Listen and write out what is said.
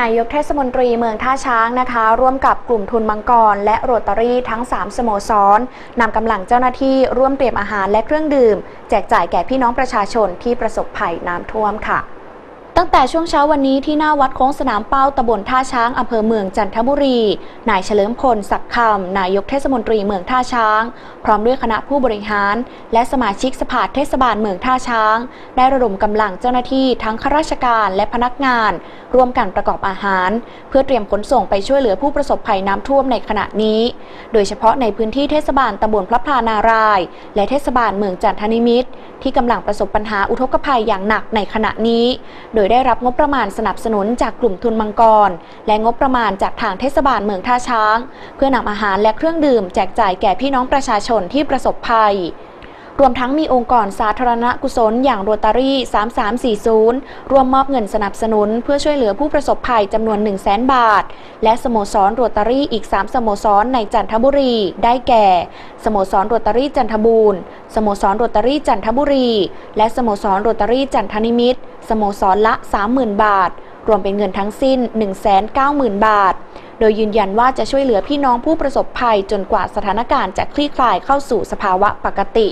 นายกเทศมนตรีเมืองท่าช้างนะคะ ร่วมกับกลุ่มทุนมังกร และโรตารี่ทั้ง 3 สโมสรนำกำลังเจ้าหน้าที่ร่วมเตรียมอาหารและเครื่องดื่ม แจกจ่ายแก่พี่น้องประชาชนที่ประสบภัยน้ำท่วมค่ะ ตั้งแต่ช่วงเช้าวันนี้ที่หน้าวัดโค้งสนามเป้าตำบลท่าช้างอำเภอเมืองจันทบุรี นายเฉลิมพลศักดิ์คำนายกเทศมนตรีเมืองท่าช้าง พร้อมด้วยคณะผู้บริหาร และสมาชิกสภาเทศบาลเมืองท่าช้าง ได้ระดมกำลังเจ้าหน้าที่ทั้งข้าราชการและพนักงาน ร่วมกันประกอบอาหาร เพื่อเตรียมขนส่งไปช่วยเหลือผู้ประสบภัยน้ำท่วมในขณะนี้ โดยเฉพาะในพื้นที่เทศบาลตำบลพระพลานาราย และเทศบาลเมืองจันทนิมิตรที่กำลังประสบปัญหาอุทกภัยอย่างหนักในขณะนี้ โดยได้รับงบประมาณสนับสนุนจากกลุ่มทุนมังกร และงบประมาณจากทางเทศบาลเมืองท่าช้าง เพื่อนำอาหารและเครื่องดื่มแจกจ่ายแก่พี่น้องประชาชนที่ประสบภัย รวมทั้งมีองค์กรสาธารณกุศลอย่างโรตารี่ 3340 ร่วมมอบเงินสนับสนุน เพื่อช่วยเหลือผู้ประสบภัยจำนวน 1 0 0 0 0แบาท และสโมสรโรตารี่อีก 3 สโมสรในจันทบุรี ได้แก่ สโมสรโรตารี่จันทบูรณ์ สโมสรโรตารี่จันทบุรี และสโมสรโรตารี่จันทนิมิตร สโมสรละ 30,000 บาท รวมเป็นเงินทั้งสิ้น 190,000 บาทโดยยืนยันว่าจะช่วยเหลือพี่น้องผู้ประสบภัยจนกว่าสถานการณ์จะคลี่คลายเข้าสู่สภาวะปกติ